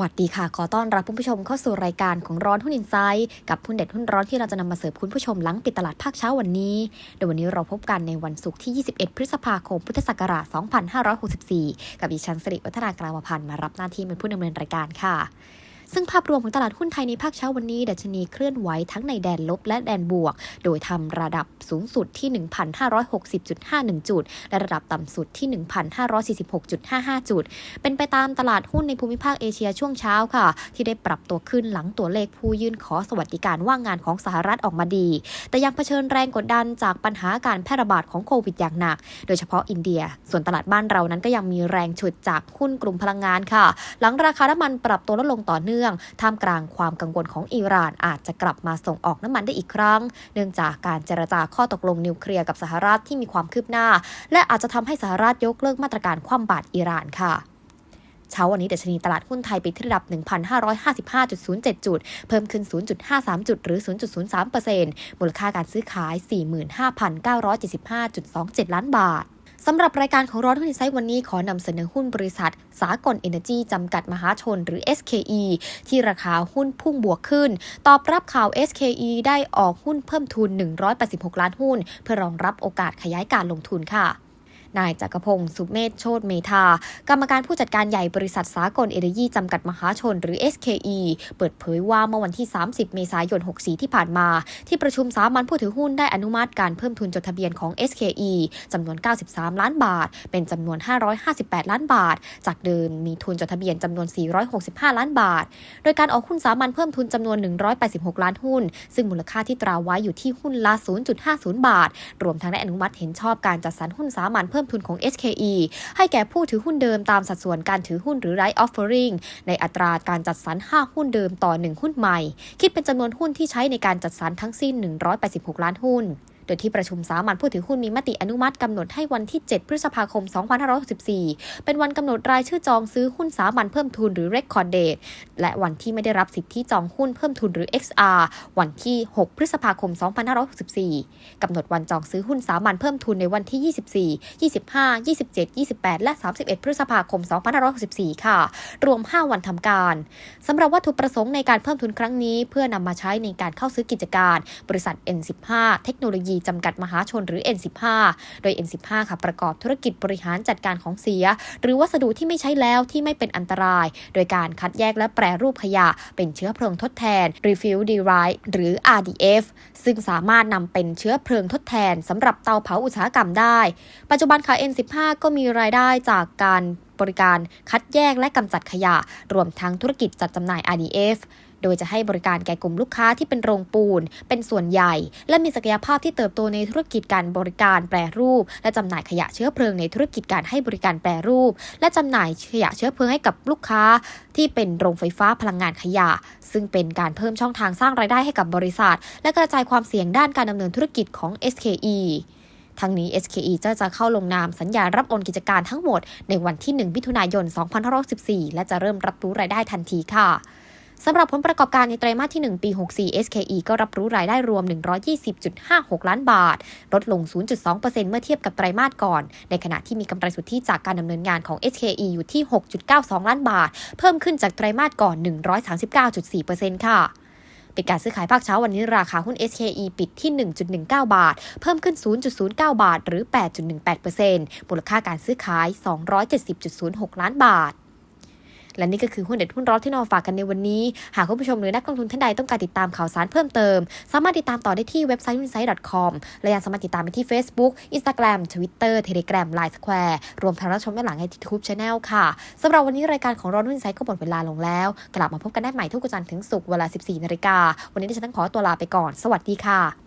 วัสดีค่ะ ขอต้อนรับผู้ชมเข้าสู่รายการของร้อนหุ้นอินไซด์กับหุ้นเด็ดหุ้นร้อนที่เราจะนำมาเสิร์ฟคุณผู้ชมหลังปิดตลาดภาคเช้าวันนี้ โดยวันนี้เราพบกันในวันศุกร์ที่ 21 พฤษภาคม พุทธศักราช 2564 กับดิฉันสิริวัฒนากรามพันธ์มารับหน้าที่เป็นผู้ดำเนินรายการค่ะ ซึ่งภาพรวมของตลาดหุ้นไทยในภาคเช้าวันนี้ ดัชนีเคลื่อนไหวทั้งในแดนลบและแดนบวก โดยทำระดับสูงสุดที่ 1,560.51 จุด และระดับต่ำสุดที่ 1,546.55 จุด เป็นไปตามตลาดหุ้นในภูมิภาคเอเชียช่วงเช้าค่ะ ที่ได้ปรับตัวขึ้นหลังตัวเลขผู้ยื่นขอสวัสดิการว่างงานของสหรัฐออกมาดี แต่ยังเผชิญแรงกดดันจากปัญหาการแพร่ระบาดของโควิดอย่างหนัก โดยเฉพาะอินเดีย ส่วนตลาดบ้านเรานั้นก็ยังมีแรงฉุดจากหุ้นกลุ่มพลังงานค่ะ หลังราคาน้ำมันปรับตัวลดลงต่อเนื่องท่ามกลางความกังวลของอิหร่านอาจจะกลับมาส่งออกน้ำมันได้อีกครั้ง เนื่องจากการเจรจาข้อตกลงนิวเคลียร์กับสหรัฐที่มีความคืบหน้า และอาจจะทำให้สหรัฐยกเลิกมาตรการคว่ำบาตรอิหร่านค่ะเช้าวันนี้ดัชนีตลาดหุ้นไทยปิดที่ระดับ 1,555.07 จุด เพิ่มขึ้น 0.53 จุด หรือ 0.03%มูลค่าการซื้อขาย 45,975.27 ล้านบาท สำหรับรายการของร้อนหุ้นไซต์วันนี้ขอนำเสนอหุ้นบริษัท สากลเอเนจีจำกัดมหาชนหรือ SKE ที่ราคาหุ้นพุ่งบวกขึ้น ตอบรับข่าว SKE ได้ออกหุ้นเพิ่มทุน 186 ล้านหุ้น เพื่อรองรับโอกาสขยายการลงทุนค่ะ นายจักรพงศ์สุเมธโชตเมธา กรรมการผู้จัดการใหญ่บริษัทสากลเอเนจีจำกัดมหาชนหรือ SKE เปิดเผยว่าเมื่อวันที่ 30 เมษายน 64 ที่ผ่านมา ที่ประชุมสามัญผู้ถือหุ้นได้อนุมัติการเพิ่มทุนจดทะเบียนของ SKE จำนวน 93 ล้านบาท เป็นจำนวน 558 ล้านบาท จากเดิมมีทุนจดทะเบียนจำนวน 465 ล้านบาท โดยการออกหุ้นสามัญเพิ่มทุนจำนวน 186 ล้านหุ้น ซึ่งมูลค่าที่ตราไว้อยู่ที่หุ้นละ 0.50 บาท รวมทั้งได้อนุมัติเห็นชอบการจัดสรรหุ้นสามัญเพิ่มทุนของ SKE ให้แก่ผู้ถือหุ้นเดิมตามสัดส่วนการถือหุ้นหรือ right offering ในอัตราการจัดสรร 5 หุ้นเดิมต่อ 1 หุ้นใหม่ คิดเป็นจำนวนหุ้นที่ใช้ในการจัดสรรทั้งสิ้น 186 ล้านหุ้น โดยที่ประชุมสามัญผู้ถือหุ้นมีมติอนุมัติกำหนดให้วันที่ 7 พฤษภาคม 2564 เป็นวันกำหนดรายชื่อจองซื้อหุ้นสามัญเพิ่มทุนหรือ record date และวันที่ไม่ได้รับสิทธิจองหุ้นเพิ่มทุนหรือ XR วันที่ 6 พฤษภาคม 2564 กำหนดวันจองซื้อหุ้นสามัญเพิ่มทุนในวันที่ 24 25 27 28 และ 31 พฤษภาคม 2564 ค่ะ รวม 5 วันทำการสำหรับวัตถุประสงค์ในการเพิ่มทุนครั้งนี้ เพื่อนำมาใช้ในการเข้าซื้อกิจการ บริษัท N15 เทคโนโลยีจำกัดมหาชนหรือ N15 โดย N15 ค่ะประกอบธุรกิจบริหารจัดการของเสีย หรือวัสดุที่ไม่ใช้แล้วที่ไม่เป็นอันตราย โดยการคัดแยกและแปรรูปขยะ เป็นเชื้อเพลิงทดแทน Refuel Derived หรือ RDF ซึ่งสามารถนำเป็นเชื้อเพลิงทดแทนสำหรับเตาเผาอุตสาหกรรมได้ ปัจจุบันค่ะ N15 ก็มีรายได้จากการบริการคัดแยกและกำจัดขยะ รวมทั้งธุรกิจจัดจำหน่าย RDF โดยจะให้บริการแก่กลุ่มลูกค้าที่เป็นโรงปูน เป็นส่วนใหญ่ และมีศักยภาพที่เติบโตในธุรกิจการบริการแปรรูป และจำหน่ายขยะเชื้อเพลิงในธุรกิจการให้บริการแปรรูป และจำหน่ายขยะเชื้อเพลิงให้กับลูกค้า ที่เป็นโรงไฟฟ้าพลังงานขยะ ซึ่งเป็นการเพิ่มช่องทางสร้างรายได้ให้กับบริษัท และกระจายความเสี่ยงด้านการดำเนินธุรกิจของ SKE ทั้งนี้ SKE จะจะเข้าลงนามสัญญารับโอนกิจการทั้งหมดในวันที่ 1 มิถุนายน 2564 และจะเริ่มรับรู้รายได้ทันทีค่ะ สำหรับผลประกอบการในไตรมาสที่ 1 ปี 64 SKE ก็รับรู้รายได้รวม 120.56 ล้านบาท ลดลง 0.2%เมื่อเทียบกับไตรมาสก่อน ในขณะที่มีกำไรสุทธิจากการดำเนินงานของ SKE อยู่ที่ 6.92 ล้านบาท เพิ่มขึ้นจากไตรมาสก่อน 139.4%ค่ะเป็นการซื้อขายภาคเช้าวันนี้ราคาหุ้น SKE ปิดที่ 1.19 บาท เพิ่มขึ้น 0.09 บาท หรือ 8.18%มูลค่าการซื้อขาย 270.06 ล้านบาท และนี่ก็คือหุ้นเด็ดหุ้นร้อนที่นำมาฝากกันในวันนี้ หากคุณผู้ชมหรือนักลงทุนท่านใดต้องการติดตามข่าวสารเพิ่มเติม สามารถติดตามต่อได้ที่เว็บไซต์ w i n s i t e c o m และยังสามารถติดตามไปที่ Facebook Instagram Twitter Telegram Line Square รวมทั้งรับชมย้อนหลังใน YouTube Channel ค่ะสำหรับวันนี้รายการของร้อนวินไซต์ก็หมดเวลาลงแล้ว กลับมาพบกันได้ใหม่ทุกวันจันทร์ถึงศุกร์เวลา 14นาฬิกาวันนี้ดิฉันต้องขอตัวลาไปก่อน สวัสดีค่ะ